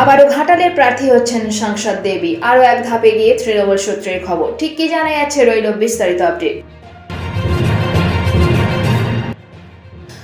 আবারও ঘাটালের প্রার্থী হচ্ছেন সাংসদ দেবী। আরও এক ধাপে গিয়ে তৃণমূল সূত্রের খবর। ঠিক কি জানা যাচ্ছে রইল বিস্তারিত আপডেট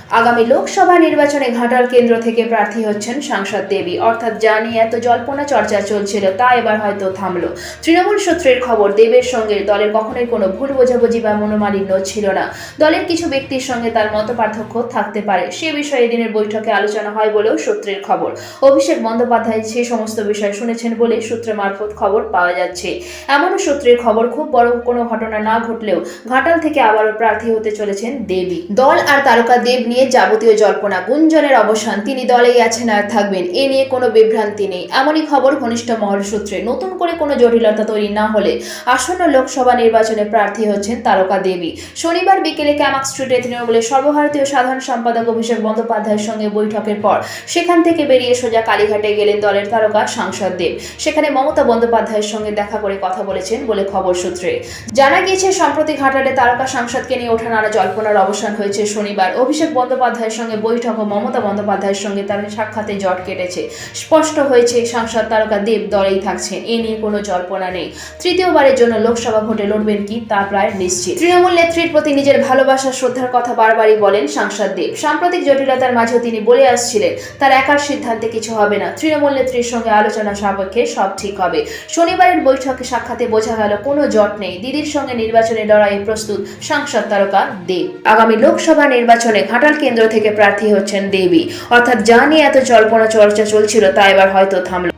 আগামী লোকসভা নির্বাচনে ঘাটাল কেন্দ্র থেকে প্রার্থী হচ্ছেন সাংসদ দেবী। অর্থাৎ যা নিয়ে এত জল্পনা চর্চা চলছিল, তা এবার হয়তো থামলো। তৃণমূল সূত্রের খবর, দেবের সঙ্গে দলের কখনোই কোনো ভুল বোঝাবুঝি বা মনোমালিন্য ছিল না। দলের কিছু ব্যক্তির সঙ্গে তার মত পার্থক্য থাকতে পারে। সে বিষয়ে এদিনের বৈঠকে আলোচনা হয় বলেও সূত্রের খবর। অভিষেক বন্দ্যোপাধ্যায় সে সমস্ত বিষয় শুনেছেন বলে সূত্র মারফত খবর পাওয়া যাচ্ছে। এমনও সূত্রের খবর, খুব বড় কোনো ঘটনা না ঘটলেও ঘাটাল থেকে আবারও প্রার্থী হতে চলেছেন দেবী। দল আর তারকা দেব নিয়ে যাবতীয় জল্পনা, গুঞ্জনের অবসান তিনি দলেই আছেন আর থাকবেন। এ নিয়ে কোনো বিভ্রান্তি নেই। এমনই খবর ঘনিষ্ঠ মহল সূত্রে। নতুন করে কোনো জটিলতা তৈরি না হলে আসন্ন লোকসভা নির্বাচনে প্রার্থী হচ্ছেন তারকা দেবী। শনিবার বিকেলে ক্যামাক স্ট্রিটে তৃণমূলের সর্বভারতীয় সাধারণ সম্পাদক অভিষেক বন্দ্যোপাধ্যায়ের সঙ্গে বৈঠকের পর সেখান থেকে বেরিয়ে সোজা কালীঘাটে গেলেন দলের তারকা সাংসদ দেব। সেখানে মমতা বন্দ্যোপাধ্যায়ের সঙ্গে দেখা করে কথা বলেছেন বলে খবর সূত্রে। জানা গিয়েছে সম্প্রতি ঘাটালে তারকা সাংসদকে নিয়ে ওঠা নানা জল্পনার অবসান হয়েছে শনিবার। অভিষেক বন্দ্যোপাধ্যায়ের সঙ্গে বৈঠক ও মমতা বন্দ্যোপাধ্যায়ের সঙ্গে তার সাক্ষাতে জট কেটেছে। স্পষ্ট হয়েছে, সাংসদ তারকা দেব দলেই থাকছেন। এ নিয়ে কোনো জল্পনা নেই। তৃতীয়বারের জন্য লোকসভা ভোটে লড়বেন কি তা প্রায় নিশ্চিত। তৃণমূল নেত্রীর প্রতি নিজের ভালোবাসা, শ্রদ্ধার কথা বারবারই বলেন সাংসদ দেব। সাম্প্রতিক জটিলতার মাঝেও তিনি বলে আসছিলেন, তার একার সিদ্ধান্তে কিছু হবে না। তৃণমূল নেত্রীর সঙ্গে আলোচনা সাপেক্ষে সব ঠিক হবে। শনিবারের বৈঠকে সাক্ষাতে বোঝা গেল, কোনো জট নেই। দিদির সঙ্গে নির্বাচনে লড়াইয়ে প্রস্তুত সাংসদ তারকা দেব। আগামী লোকসভা নির্বাচনে ঘাটাল কেন্দ্র থেকে প্রার্থী হচ্ছেন দেবী। অর্থাৎ যা নিয়ে এত জল্পনা চর্চা চলছিল, তা এবার হয়তো থামল।